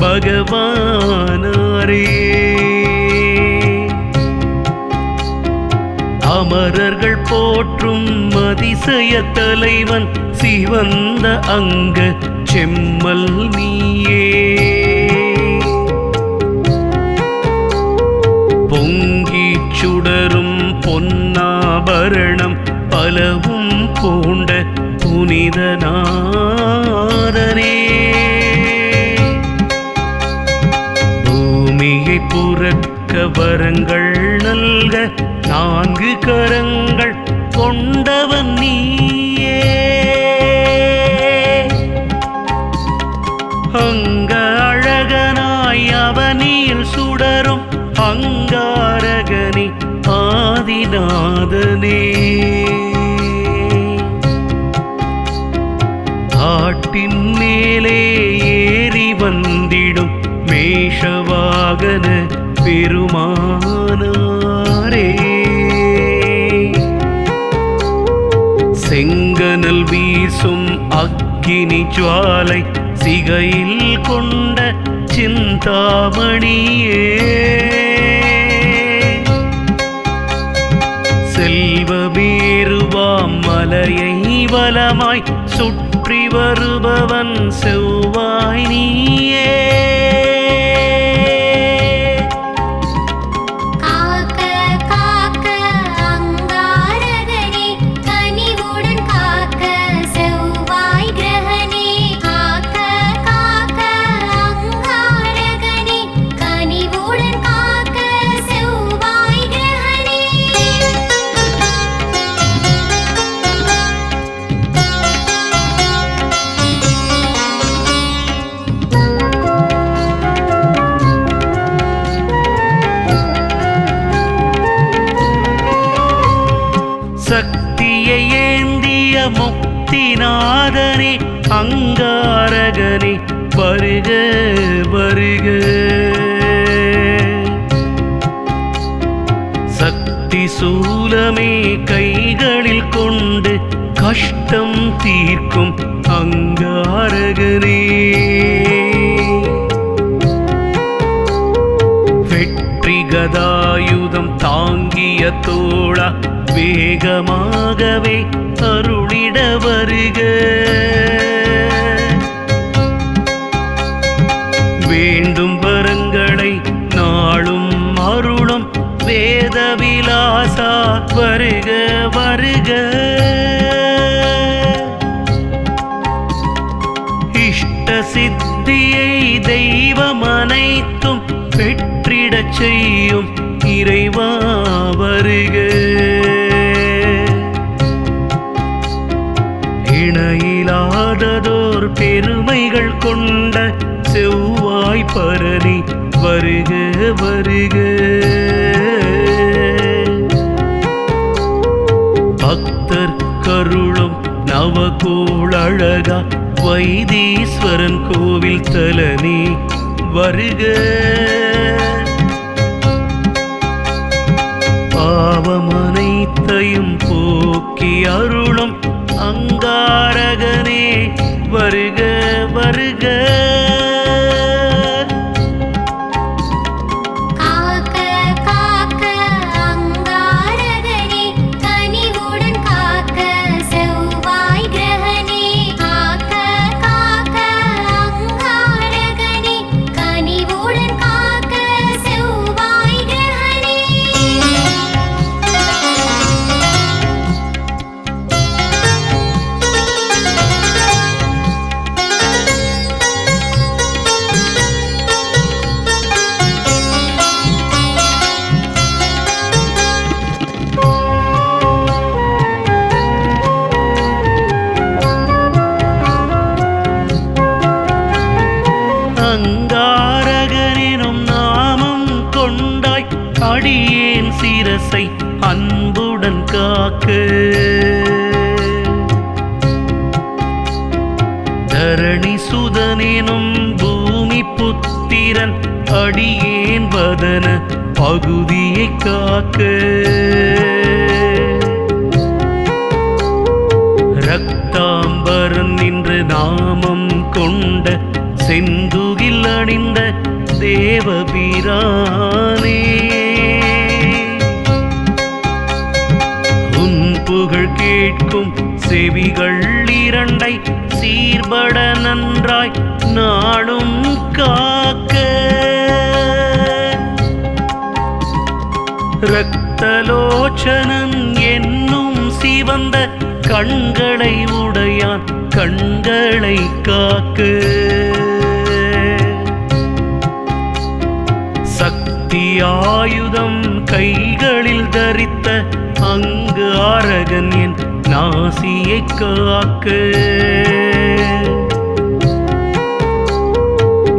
பகவானாரே அமரர்கள் போற்றும் அதிசய தலைவன் சிவந்த அங்க செம்மல் நீயே. பொங்கி சுடரும் பொன்னாபரணம் பலவும் பூண்ட புனிதநாதனே வரங்கள் நல்க நான்கு கரங்கள் கொண்டவன் நீயே. அங்க அழகனாய் அவனியில் சுடரும் அங்காரகனி ஆதிநாதனே. ஆட்டின் மேலே ஏறி வந்திடும் மேஷவாகன பெருமானாரே. செங்கனல் வீசும் அக்கினி ஜுவாலை சிகையில் கொண்ட சிந்தாமணியே. செல்வமேறுவாம் மலையை வலமாய் சுற்றி வருபவன் செவ்வாய் நீயே. வேகமாகவே அருளிட வருக. வேண்டும் வரங்களை நாளும் அருளும் வேதவிலாசா வருக வருக. கைகள் கொண்ட செவ்வாய் பரணி வருக வருக. பக்தர் கருளும் நவகோள் அழகா வைதீஸ்வரன் கோவில் தலனி வருக. பாவமனைத்தையும் போக்கி அருளும் அங்காரகனே வருக வருக. அடியேன் சீரசை அன்புடன் காக்க. தரணி சுதனேனும் பூமி புத்திரன் அடியேன் வதன பகுதியை காக்க. ரத்தாம்பரன் நின்று நாமம் கொண்ட செந்துகில் அணிந்த தேவபிரானே. கேட்கும் செவிகள் இரண்டை சீர்பட நன்றாய் நாளும் காக்க. ரக்தலோச்சனன் என்னும் சிவந்த கண்களை உடையான் கண்களை காக்க. சக்தி ஆயுதம் கைகளில் தரித்த அங்கு அரகன் என் நாசியை காக்க.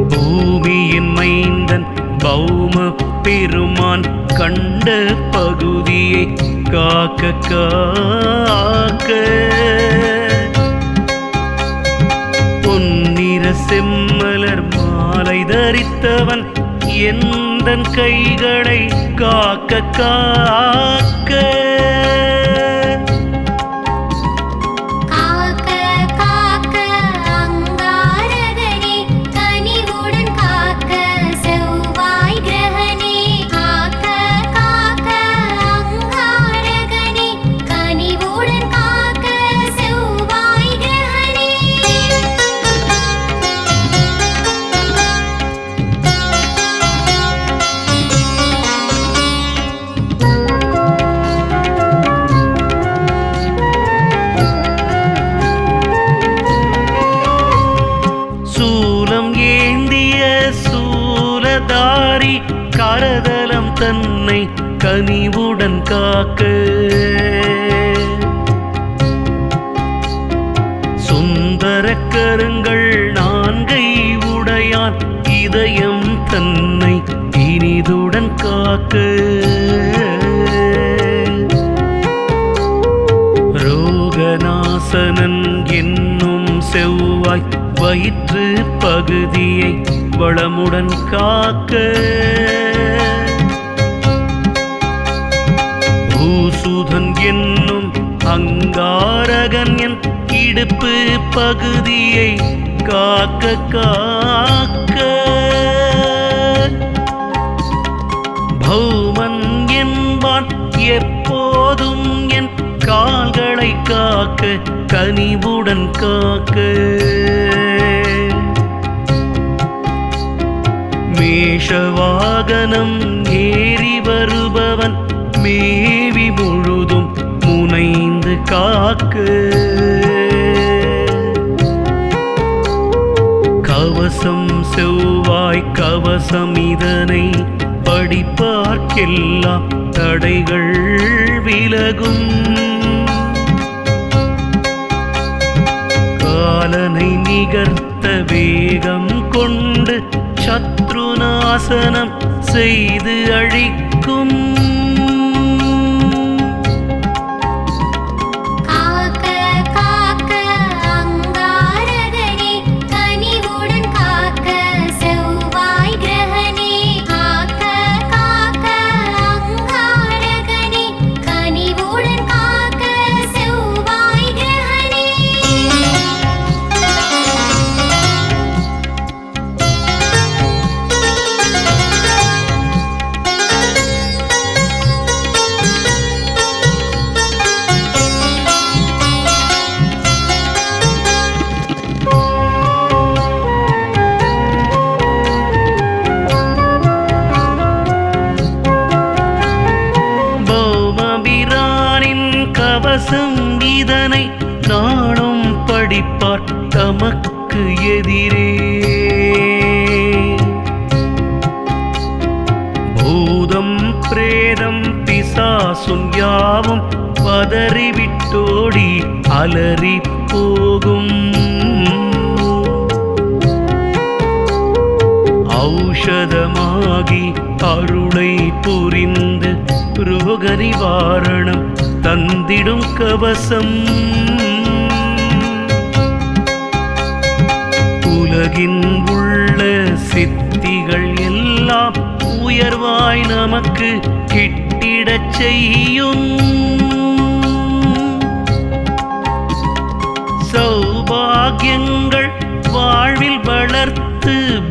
பூமியின் மைந்தன் பௌம பெருமான் கண்ட பகுதியை காக்க காக்க. பொன்னிற செம்மலர் மாலை தரித்தவன் எந்தன் கைகளை காக்க காக்க. வளமுடன் காக்க. பூசுதன் என்னும் அங்காரகன் என் இடுப்பு பகுதியை காக்க காக்க. பௌமன் என்பான் எப்போதும் என் கால்களை காக்க கனிவுடன் காக்க. மேஷவாகனம் ஏறி வருபவன் மேவி முழுதும் முனைந்து காக்கு. கவசம் செவ்வாய் கவசம் இதனை படிப்பார்க்கெல்லாம் தடைகள் விலகும். காலனை நிகர்த்த வேக நாசனம் செய்து அழிக்கும். கவசம் இதனை நாளும் படிப்பார் தமக்கு எதிரே. பூதம் பிரேதம் பிசாசும் யாவும் பதறிவிட்டோடி அலறி போகும். ஔஷதமாகி அருளை புரிந்து ரோக நிவாரணம் தந்திடும் கவசம். உலகின் உள்ள சித்திகள் எல்லாம் உயர்வாய் நமக்கு கிட்டிடச் செய்யும். சௌபாகியங்கள் வாழ்வில் வளர்த்து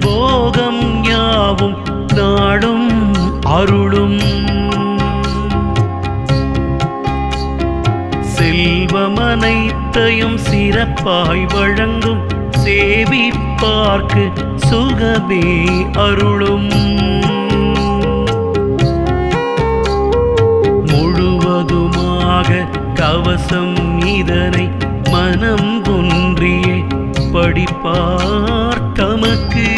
செல்வமனைத்தையும் சிறப்பாய் வழங்கும் சேவிப்பார்க்கு சுகமே அருளும். முழுவதுமாக கவசம் இதனை மனம் ஒன்றியே படிப்பார் தமக்கு.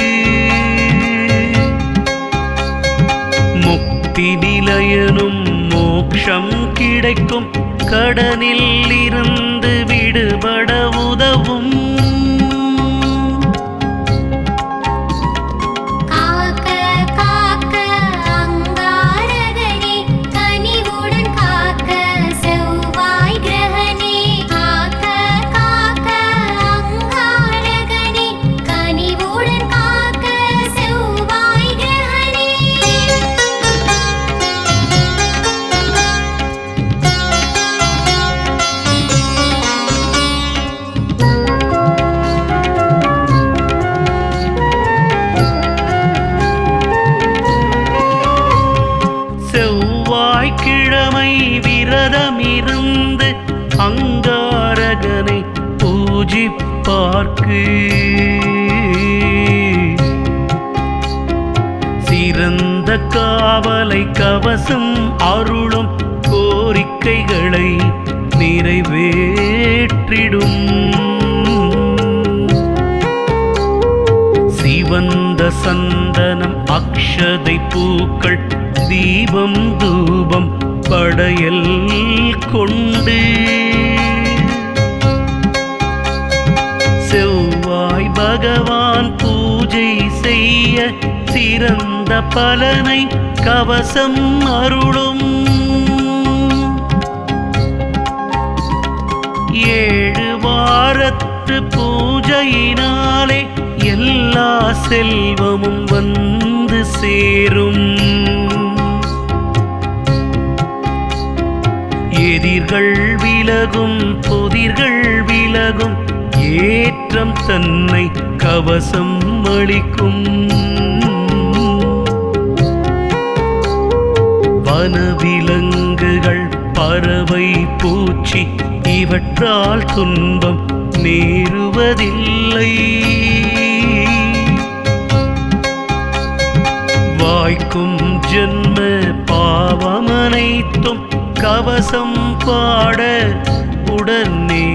முக்தி நிலையனும் மோக்ஷம் கிடைக்கும் கடனில் இருந்து விடுபட அக்ஷதை பூக்கள் தீபம் தூபம் படையல் கொண்டு. செவ்வாய் பகவான் பூஜை செய்ய சிறந்த பலனை கவசம் அருளும். ஏழு வாரத்து பூஜையினாலே எல்லா செல்வமும் வந்து சேரும். எதிர்கள் விலகும் புதிர்கள் விலகும் ஏற்றம் தன்னை கவசம் அளிக்கும். வனவிலங்குகள் பறவை பூச்சி இவற்றால் துன்பம் நேருவதில்லை. வாய்க்கும் ஜென்ம பாவமனைத்தும் கவசம் பாட உடனே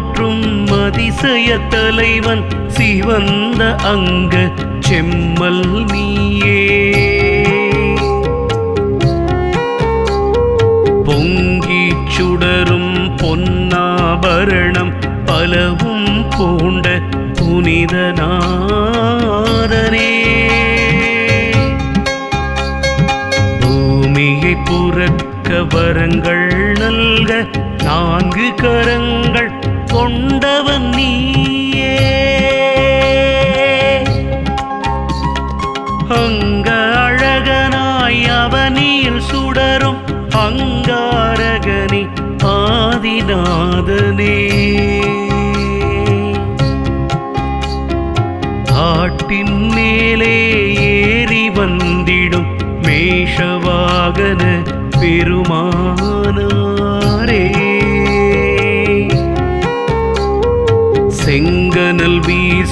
போற்றும் அதிசய தலைவன் சிவந்த அங்க செம்மல் நீயே. பொங்கி சுடரும் பொன்னாபரணம் பலவும் பூண்ட புனிதநாதனே பூமியை புறக்க வரங்கள் நல்க நான்கு கரங்கள் கொண்டவன் நீயே. அங்க அழகனாய் அவனில் சுடரும் அங்காரகனி ஆதிநாதனே. காட்டின் மேலே ஏறி வந்திடும் மேஷவாகன பெருமானா.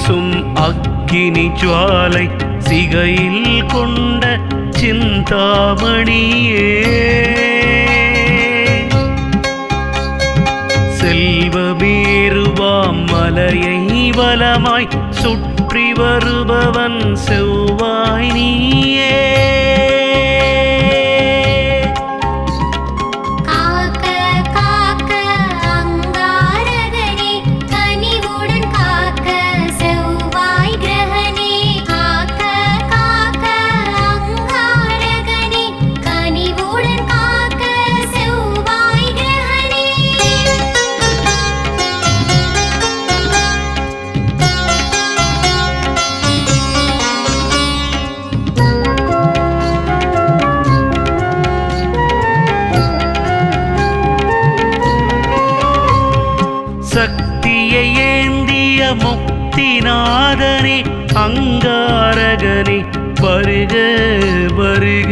வீசும் அக்கினி ஜுவாலை சிகையில் கொண்ட சிந்தாமணியே. செல்வமேறுவாம் மலையை வலமாய் சுற்றி வருபவன் செவ்வாய் நீயே. அங்காரகனே வருக வருக.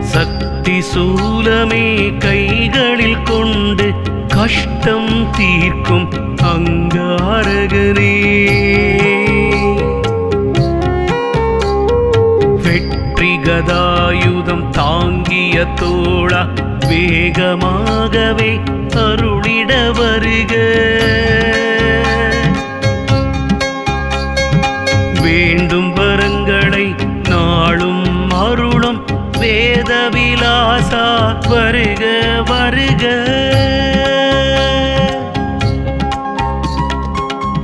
சக்தி சூலமே கைகளில் கொண்டு கஷ்டம் தீர்க்கும் அங்காரகனே. வெற்றி கதாயுதம் தாங்கிய தோழா வேகமாகவே அருளிட வருக. விலாசா வருக வருக.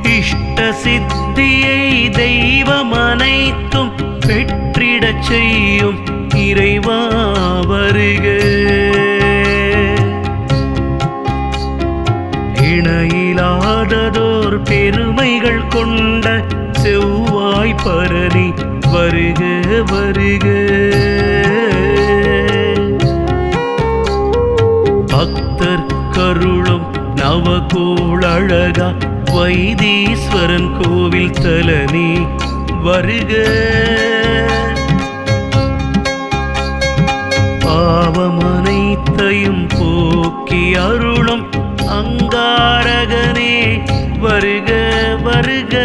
இஷ்ட சித்தியை தெய்வம் அனைத்தும் பெற்றிடச் செய்யும் இறைவா வருக. இணையிலாததோர் பெருமைகள் கொண்ட செவ்வாய் பரணி வருக வருக. நவகோளழகா வைத்தீஸ்வரன் கோவில் தலனி வருக. பாவமனைத்தையும் போக்கி அருளும் அங்காரகனே வருக வருக.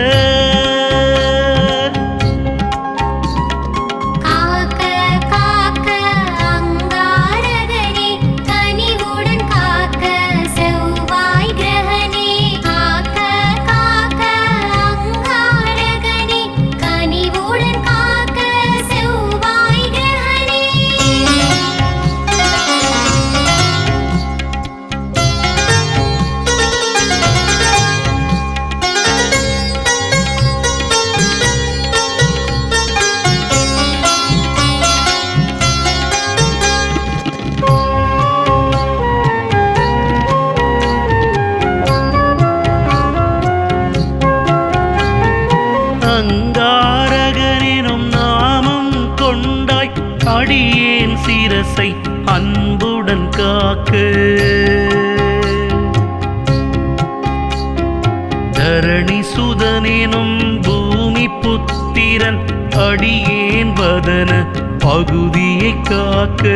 தரணி சுதனெனும் பூமி புத்திரன் அடியேன் வதன பகுதியை காக்க.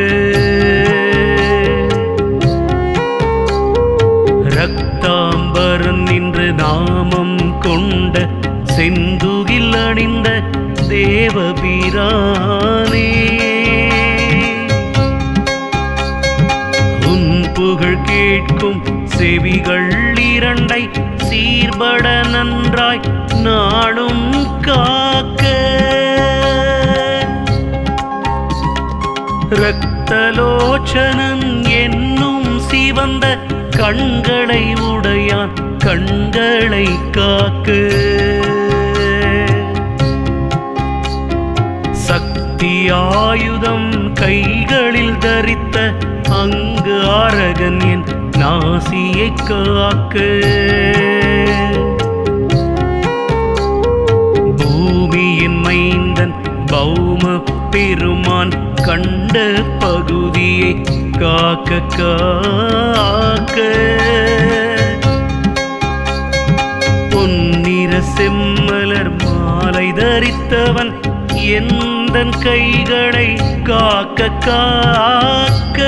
ரத்தாம்பரன் நின்று நாமம் கொண்ட செந்துகில் அணிந்த தேவபிரானே. உன் புகழ் கேட்கும் செவிகள் இரண்டை சீர்பட நன்றாய் நாடும் காக்க. ரத்தலோச்சனன் என்னும் சிவந்த கண்களை உடையான் கண்களை காக்க. சக்தி ஆயுதம் கைகளில் தரித்த அங்கு ஆரகன் என் நாசியை காக்க. பூமியின் மைந்தன் பௌம பெருமான் கண்ட பகுதியை காக்க காக்க. பொன்னிற செம்மலர் மாலை தரித்தவன் எந்தன் கைகளை காக்க காக்க.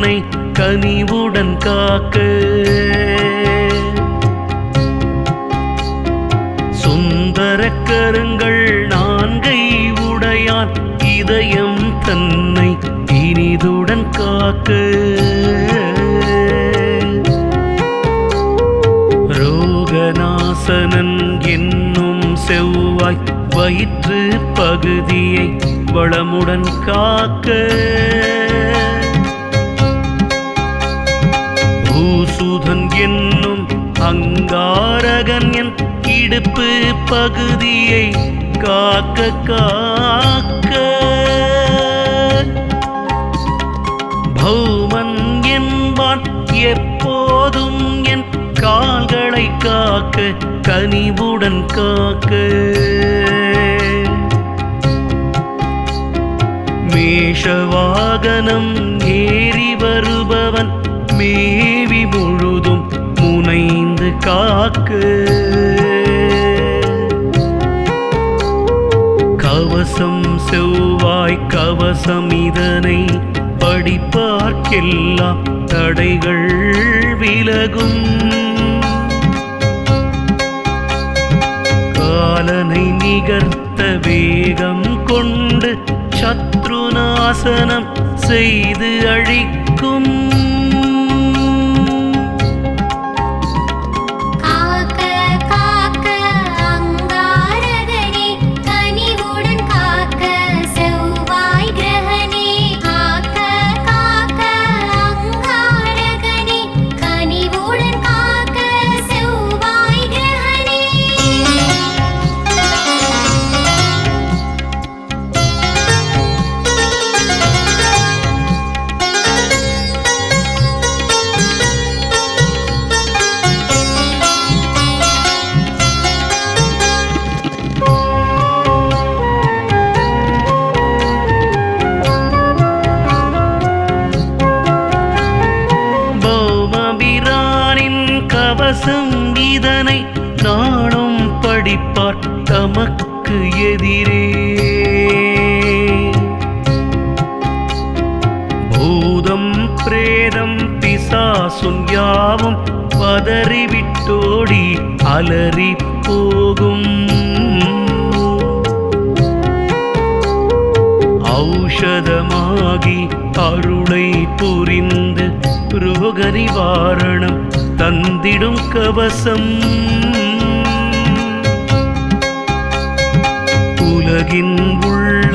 உன்னை கனிவுடன் காக்க. சுந்தர கருங்கள் நான்கை உடையான் இதயம் தன்னை இனிதுடன் காக்க. ரோகநாசனன் என்னும் செவ்வாய் வயிற்று பகுதியை வளமுடன் காக்க. அங்காரகன் என் இடுப்பு பகுதியை காக்க காக்க. பௌமன் என்பான் எப்போதும் என் கால்களை காக்க கனிவுடன் காக்க. மேஷவாகனம் ஏறி வருபவன் மேவி முழு காக்கு. கவசம் செவ்வாய் கவசம் இதனை படிப்பார்க்கெல்லாம் தடைகள் விலகும். காலனை நிகர்த்த வேகம் கொண்டு சத்ருநாசனம் செய்து அழிக்கும். உனக்கு எதிரே. பூதம் பிரேதம் பிசாசும் யாவும் பதறிவிட்டோடி அலறி போகும். ஔஷதமாகி அருளை புரிந்து ரோக நிவாரணம் தந்திடும் கவசம். உலகின் உள்ள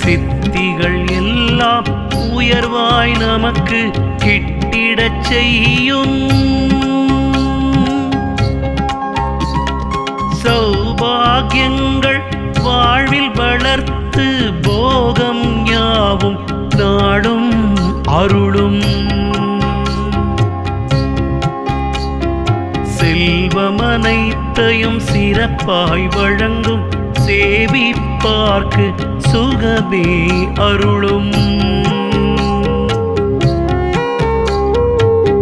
சித்திகள் எல்லாம் உயர்வாய் நமக்கு கிட்டிடச் செய்யும். சௌபாகியங்கள் வாழ்வில் வளர்த்து போகம் யாவும் நாடும் அருளும். செல்வமனைத்தையும் சிறப்பாய் வழங்கும் சேவிப்பார்க்கு சுகமே அருளும்.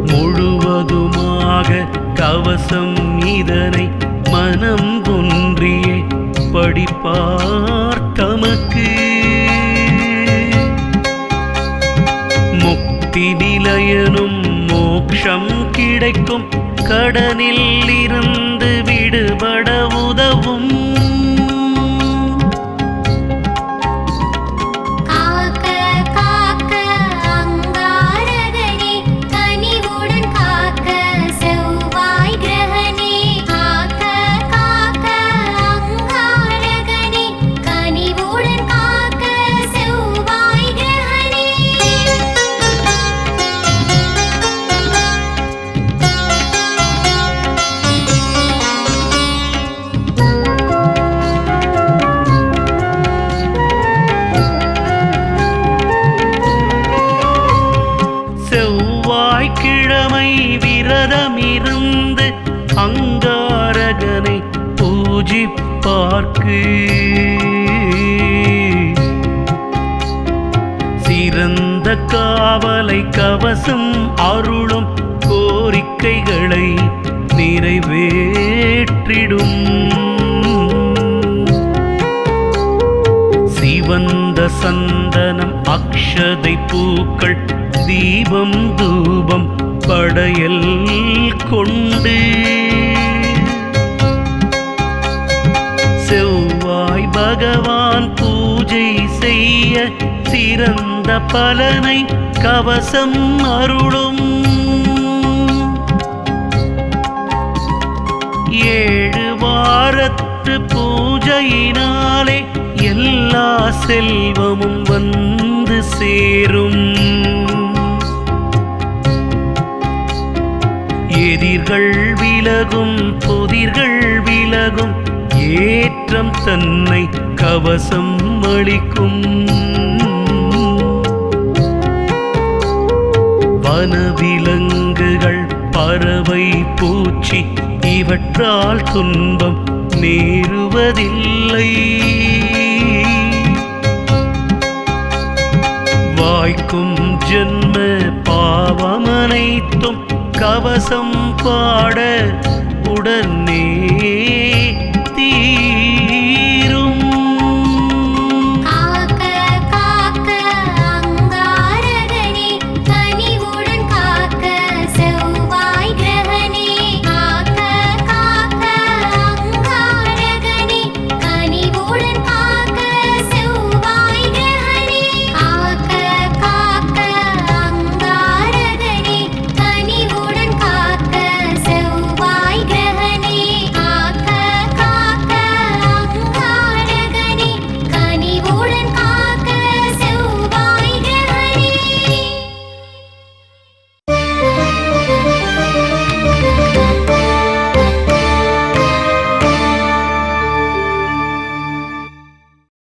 முழுவதுமாக கவசம் இதனை மனம் ஒன்றியே படிப்பார் தமக்கு. முக்தி நிலையனும் மோக்ஷம் கிடைக்கும். கடனில் இருந்து விடுபட உதவும். அக்ஷதை பூக்கள் தீபம் தூபம் படையல் கொண்டு. செவ்வாய் பகவான் பூஜை செய்ய சிறந்த பலனை கவசம் அருளும். ஏழு வாரத்து பூஜையினாலே எல்லா செல்வமும் வந்து சேரும். எதிர்கள் விலகும் புதிர்கள் விலகும் ஏற்றம் தன்னை கவசம் அளிக்கும். வனவிலங்குகள் பறவை பூச்சி இவற்றால் துன்பம் நேருவதில்லை. வாய்க்கும் ஜென்ம பாவமனைத்தும் கவசம் பாட உடனே